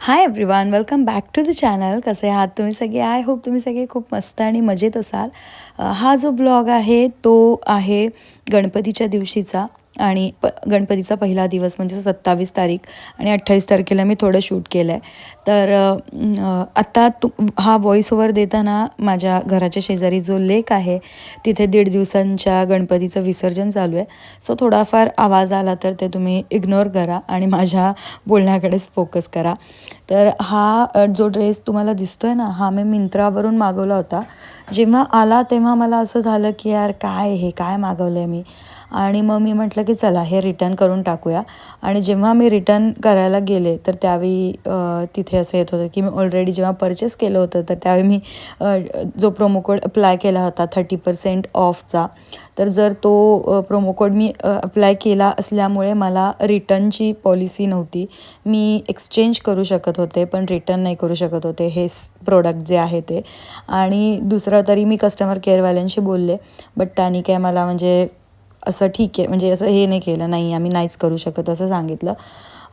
Hi everyone welcome back to the channel कसे आहात तुम्ही सगळे? आय होप तुम्ही सगळे खूप मस्त आणि मजेत असाल. हा जो ब्लॉग आहे तो आहे गणपतीच्या दिवशीचा. आणि प गणपतीचा पहिला दिवस म्हणजे सत्तावीस तारीख आणि अठ्ठावीस तारखेला मी थोडं शूट केलं आहे तर आत्ता तू हा व्हॉइस ओव्हर देताना माझ्या घराच्या शेजारी जो लेक आहे तिथे दीड दिवसांच्या गणपतीचं विसर्जन चालू आहे. सो थोडाफार आवाज आला तर ते तुम्ही इग्नोर करा आणि माझ्या बोलण्याकडेच फोकस करा. तर हा जो ड्रेस तुम्हाला दिसतो आहे ना हा मी मिंत्रावरून मागवला होता. जेव्हा आला तेव्हा मला असं झालं की यार काय हे? काय मागवलं आहे मी? आणि मग मी म्हटलं की चला हे रिटर्न करून टाकूया. आणि जेव्हा मी रिटर्न करायला गेले तर त्यावेळी तिथे असं येत होतं की मी ऑलरेडी जेव्हा परचेस केलं होतं तर त्यावेळी मी जो प्रोमो कोड अप्लाय केला होता थर्टी पर्सेंट ऑफचा तर जर तो प्रोमो कोड मी अप्लाय केला असल्यामुळे मला रिटर्नची पॉलिसी नव्हती. मी एक्सचेंज करू शकत होते पण रिटर्न नाही करू शकत होते. हे प्रोडक्ट जे आहे ते. आणि दुसरं तरी मी कस्टमर केअरवाल्यांशी बोलले बट त्यांनी काय मला म्हणजे असं ठीक आहे. म्हणजे असं हे नाही केलं नाही आम्ही नाहीच करू शकत असं सांगितलं.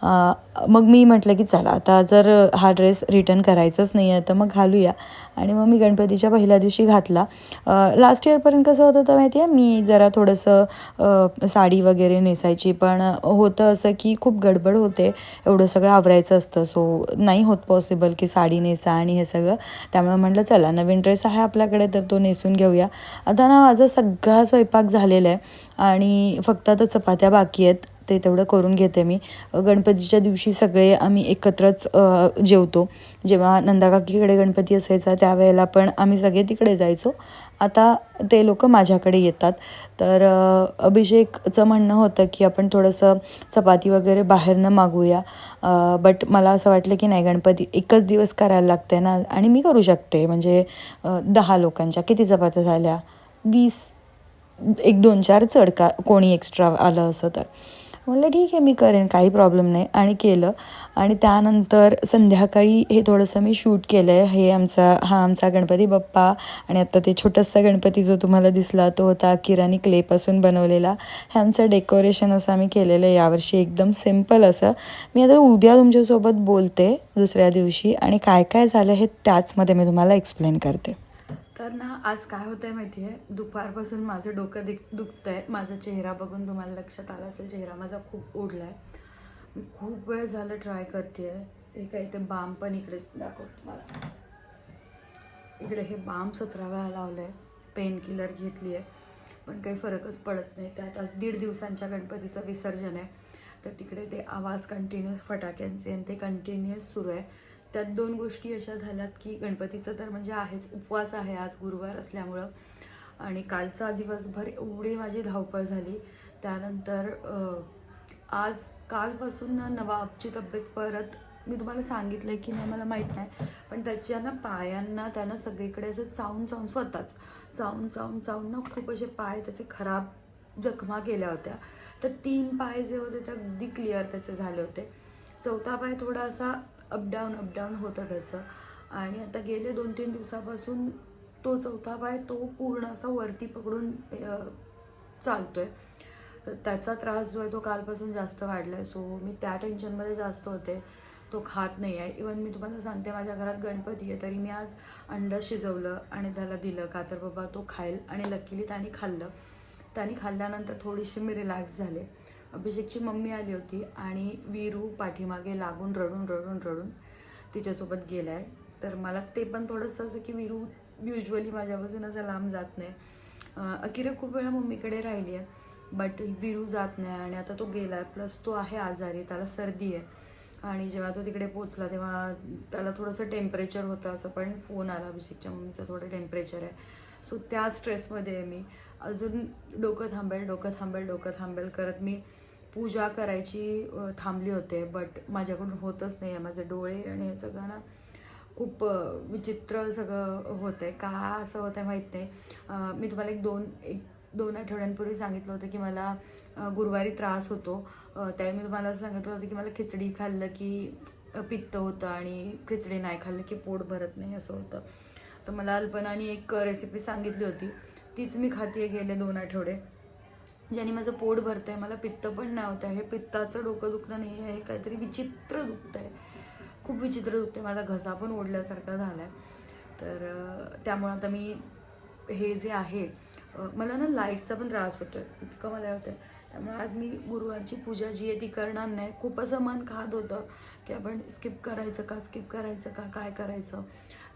मग मी म्हटलं की चला आता जर हा ड्रेस रिटर्न करायचाच नाही आहे तर मग घालूया. आणि मग मी गणपतीच्या पहिल्या दिवशी घातला. लास्ट इयरपर्यंत कसं होतं तर माहिती आहे मी जरा थोडंसं साडी वगैरे नेसायची. पण होतं असं की खूप गडबड होते. एवढं सगळं आवरायचं असतं. सो नाही होत पॉसिबल की साडी नेसा आणि हे सगळं. त्यामुळे म्हटलं चला नवीन ड्रेस आहे आपल्याकडे तर तो नेसून घेऊया. आता ना माझा सगळा स्वयंपाक झालेला आहे. आणि फक्त आता चपात्या बाकी आहेत. ते तेवढं करून घेते मी. गणपतीच्या दिवशी सगळे आम्ही एकत्रच जेवतो. जेव्हा नंदाकाकीकडे गणपती असायचा त्यावेळेला पण आम्ही सगळे तिकडे जायचो. आता ते लोक माझ्याकडे येतात. तर अभिषेकचं म्हणणं होतं की आपण थोडंसं चपाती वगैरे बाहेरनं मागूया. बट मला असं वाटलं की नाही गणपती एकच दिवस करायला लागते ना? आणि मी करू शकते. म्हणजे दहा लोकांच्या. किती चपात्या झाल्या? वीस. एक दोन चार चढ का कोणी एक्स्ट्रा आलं असं तर. म्हणलं ठीक आहे मी करेन काही प्रॉब्लेम नाही. आणि केलं. आणि त्यानंतर संध्याकाळी हे थोडंसं मी शूट केलं आहे हे आमचा हा आमचा गणपती बाप्पा आणि आत्ता ते छोटासा गणपती जो तुम्हाला दिसला तो होता किराणी क्लेपासून बनवलेला. हे आमचं डेकोरेशन असं आम्ही केलेलं आहे. यावर्षी एकदम सिंपल असं. मी आता उद्या तुमच्यासोबत बोलते दुसऱ्या दिवशी आणि काय काय झालं हे त्याचमध्ये मी तुम्हाला एक्सप्लेन करते. तर ना आज काय होतं आहे माहिती आहे दुपारपासून माझं डोकं दिक दुखतं आहे माझा चेहरा बघून तुम्हाला लक्षात आला असेल चेहरा माझा खूप ओढला आहे मी खूप वेळ झालं ट्राय करते आहे हे काही ते बाम पण इकडेच दाखवतो तुम्हाला. इकडे हे बाम सतरा वेळा लावलं आहे पेन किलर घेतली आहे पण काही फरकच पडत नाही. त्यात आज दीड दिवसांच्या गणपतीचं विसर्जन आहे. तर तिकडे ते आवाज कंटिन्युअस फटाक्यांचे आणि ते कंटिन्युअस सुरू आहे. त्यात दोन गोष्टी अशा झाल्यात की गणपतीचं तर म्हणजे आहेच उपवास आहे आज गुरुवार असल्यामुळं. आणि कालचा दिवसभर एवढी माझी धावपळ झाली. त्यानंतर आज कालपासून ना नवाबची तब्येत परत मी तुम्हाला सांगितलं की नाही मला माहीत नाही पण त्याच्या ना पायांना त्यानं सगळीकडे असं चावून चावून स्वतःच चावून चावून चावून ना खूप असे पाय त्याचे खराब जखमा केल्या होत्या. तर तीन पाय जे होते ते अगदी क्लिअर त्याचे झाले होते. चौथा पाय थोडा असा अपडाऊन अपडाऊन होतं त्याचं. आणि आता गेले दोन तीन दिवसापासून तो चौथा पाय तो पूर्ण असा वरती पकडून चालतो चालतोय. तर त्याचा त्रास जो आहे तो कालपासून जास्त वाढला आहे सो मी त्या टेन्शनमध्ये जास्त होते. तो खात नाही आहे. इवन मी तुम्हाला सांगते माझ्या घरात गणपती आहे तरी मी आज अंडं शिजवलं आणि त्याला दिलं. का तर बाबा तो खाईल. आणि लकीली त्याने खाल्लं. त्याने खाल्ल्यानंतर थोडीशी मी रिलॅक्स झाले. अभिषेकची मम्मी आली होती आणि वीरू पाठीमागे लागून रडून रडून रडून तिच्यासोबत गेला आहे तर मला ते पण थोडंसं असं की वीरू युजली माझ्यापासून असं लांब जात नाही. अं, खूप वेळा मम्मीकडे राहिली आहे बट वीरू जात नाही आणि आता तो गेला आहे प्लस तो आहे आजारी त्याला सर्दी आहे. आणि जेव्हा तो तिकडे पोचला तेव्हा त्याला थोडंसं टेम्परेचर होतं असं पण फोन आला. अभिषेकच्या मम्मीचं थोडं टेम्परेचर आहे. सो त्या स्ट्रेसमध्ये आहे मी. अजून डोकं थांबेल डोकं थांबेल डोकं थांबेल करत मी पूजा करायची थांबली होते बट माझ्याकडून होतच नाही आहे. माझे डोळे आणि हे सगळं ना खूप विचित्र सगळं होतं आहे का असं होतं आहे माहीत नाही. मी तुम्हाला एक दोन एक दोन आठवड्यांपूर्वी सांगितलं होतं की मला गुरुवारी त्रास होतो. त्यावेळी मी तुम्हाला असं सांगितलं होतं की मला खिचडी खाल्लं की पित्त होतं आणि खिचडी नाही खाल्लं की पोट भरत नाही असं होतं. तर मला अल्पनाने एक रेसिपी सांगितली होती. तीच मी खाते गेले दोन आठवडे. ज्याने माझं पोट भरतंय मला पित्त पण नाही होतं आहे हे पित्ताचं डोकं दुखणं नाही आहे हे काहीतरी विचित्र दुखतं आहे खूप विचित्र दुखते माझा घसा पण ओढल्यासारखा झाला आहे तर त्यामुळं आता मी हे जे आहे मला ना लाईटचा पण त्रास होतो आहे इतकं मला होतं आहे त्यामुळे आज मी गुरुवारची पूजा जी आहे ती करणार नाही. खूप असं मन खात होतं की आपण स्किप करायचं का स्किप करायचं का काय करायचं?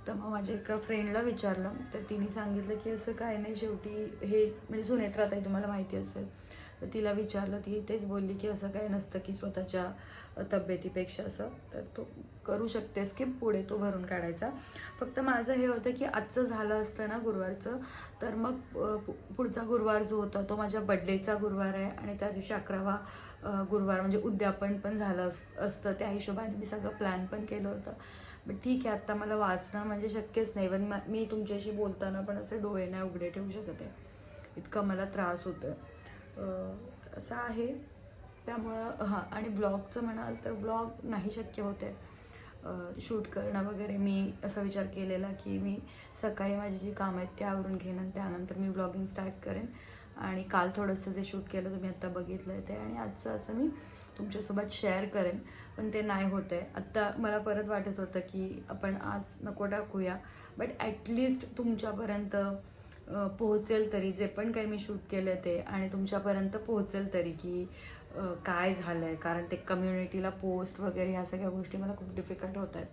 तर मग माझ्या एका फ्रेंडला विचारलं. तर तिने सांगितलं की असं काय नाही शेवटी हे म्हणजे सुनेत्रात आहे तुम्हाला माहिती असेल. तर तिला विचारलं ती तेच बोलली की असं काय नसतं की स्वतःच्या तब्येतीपेक्षा असं. तर तो करू शकतेस की पुढे तो भरून काढायचा. फक्त माझं हे होतं की आजचं झालं असतं ना गुरुवारचं तर मग पुढचा गुरुवार जो होता तो माझ्या बड्डेचा गुरुवार आहे. आणि त्या दिवशी अकरावा गुरुवार म्हणजे उद्यापन पण झालं अस असतं. त्या हिशोबाने मी सगळं प्लॅन पण केलं होतं. बट ठीक आहे आत्ता मला वाचणं म्हणजे शक्यच नाही. पण मी तुमच्याशी बोलताना पण असे डोळे नाही उघडे ठेवू शकत आहे. इतका मला त्रास होतो आहे असं आहे. त्यामुळं हां आणि ब्लॉगचं म्हणाल तर ब्लॉग नाही शक्य होते शूट करणं वगैरे मी असा विचार केलेला की मी सकाळी माझी जी कामं आहेत ते आवरून घेईन आणि त्यानंतर मी ब्लॉगिंग स्टार्ट करेन. आणि काल थोडंसं जे शूट केलं तुम्ही आत्ता बघितलं आहे ते. आणि आजचं असं मी तुमच्यासोबत शेअर करेन. पण ते नाही होत आहे. आत्ता मला परत वाटत होतं की आपण आज नको टाकूया. बट ॲटलिस्ट तुमच्यापर्यंत पोहोचेल तरी जे पण काही मी शूट केलं ते आणि तुमच्यापर्यंत पोहोचेल तरी की काय झालं आहे कारण ते कम्युनिटीला पोस्ट वगैरे ह्या सगळ्या गोष्टी मला खूप डिफिकल्ट होत आहेत.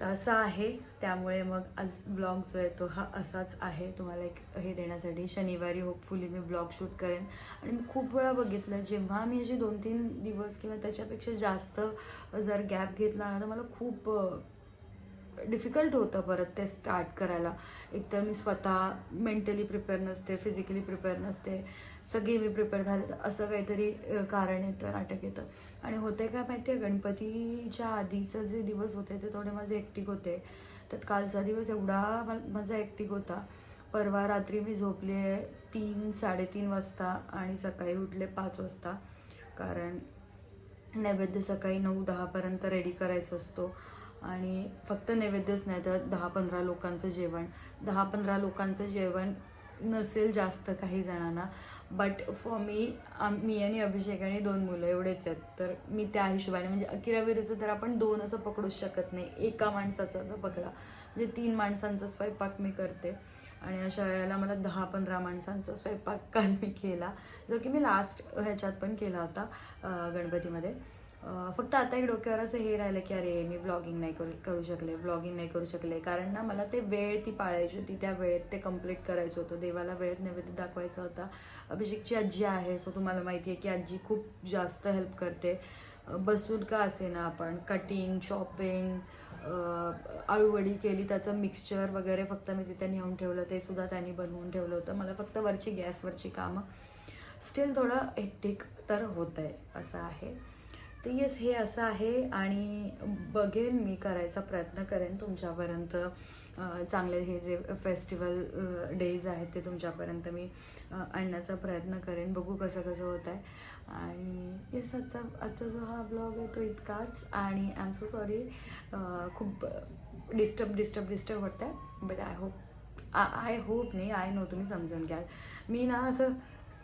तर असं आहे. त्यामुळे मग आज ब्लॉग जो आहे तो हा असाच आहे. तुम्हाला एक हे देण्यासाठी शनिवारी होपफुली मी ब्लॉग शूट करेन. आणि मी खूप वेळा बघितलं जेव्हा मी असे दोन तीन दिवस किंवा त्याच्यापेक्षा जास्त जर गॅप घेतला ना तर मला खूप डिफिकल्ट होतं परत ते स्टार्ट करायला. एकतर मी स्वतः मेंटली प्रिपेअर नसते फिजिकली प्रिपेअर नसते सगळे मी प्रिपेअर झाले तर असं काहीतरी कारण येतं नाटक येतं. आणि होते काय माहिती आहे गणपतीच्या आधीचं जे दिवस होते ते थोडे माझे एकटिक होते. त्यात कालचा दिवस एवढा माझा एकटिक होता. परवा रात्री मी झोपले तीन साडेतीन वाजता आणि सकाळी उठले पाच वाजता. कारण नैवेद्य सकाळी नऊ दहापर्यंत रेडी करायचा असतो. आणि फक्त नैवेद्यच नाही तर दहा पंधरा लोकांचं जेवण. दहा पंधरा लोकांचं जेवण नसेल जास्त काही जणांना बट फॉर मी मी आणि अभिषेक आणि दोन मुलं एवढेच आहेत. तर मी त्या हिशोबाने म्हणजे अकिरा तर आपण दोन असं पकडूच शकत नाही. एका माणसाचं असं पकडा. म्हणजे तीन माणसांचा स्वयंपाक मी करते. आणि अशा वेळेला मला दहा पंधरा माणसांचा स्वयंपाक काल मी केला जो की मी लास्ट ह्याच्यात पण केला होता गणपतीमध्ये. फक्त आता एक डोक्यावर असं हे राहिलं की अरे मी ब्लॉगिंग नाही करू करू शकले ब्लॉगिंग नाही करू शकले. कारण ना मला ते वेळ ती पाळायची होती. त्या वेळेत ते कंप्लीट करायचं होतं. देवाला वेळेत नैवेद्य दाखवायचा होता. अभिषेकची आजी आहे सो तुम्हाला माहिती आहे की आजी खूप जास्त हेल्प करते. बसून का असे ना आपण कटिंग शॉपिंग आळूवडी केली त्याचं मिक्सचर वगैरे फक्त मी तिथे नेऊन ठेवलं. ते सुद्धा त्यांनी बनवून ठेवलं होतं. मला फक्त वरची गॅसवरची कामं. स्टील थोडं हेक्टिक तर होत आहे असं आहे. तर येस हे असं आहे आणि बघेन मी करायचा प्रयत्न करेन तुमच्यापर्यंत चांगले हे जे फेस्टिवल डेज आहेत ते तुमच्यापर्यंत मी आणण्याचा प्रयत्न करेन. बघू कसं कसं होत आहे आणि येस आजचा आजचा जो हा ब्लॉग आहे तो इतकाच आणि आय एम सो सॉरी खूप डिस्टर्ब डिस्टर्ब डिस्टर्ब होत आहे but I hope I hope नाही आय नो तुम्ही समजून घ्याल. मी ना असं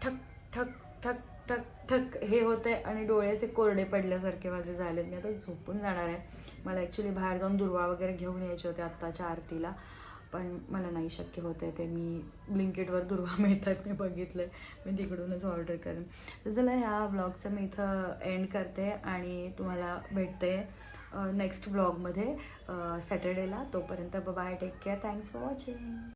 ठक ठक ठक ठक ठक हे होतंय आणि डोळ्याचे कोरडे पडल्यासारखे माझे झालेत. मी आता झोपून जाणार आहे. मला ॲक्च्युली बाहेर जाऊन दुर्वा वगैरे घेऊन यायचे होते आत्ताच्या आरतीला. पण मला नाही शक्य होते ते. मी ब्लिंकेटवर दुर्वा मिळतात मी बघितलं मी तिकडूनच ऑर्डर करेन. तर चला ह्या ब्लॉगचं मी इथं एंड करते आणि तुम्हाला भेटते नेक्स्ट ब्लॉगमध्ये सॅटर्डेला तोपर्यंत bye take care thanks for watching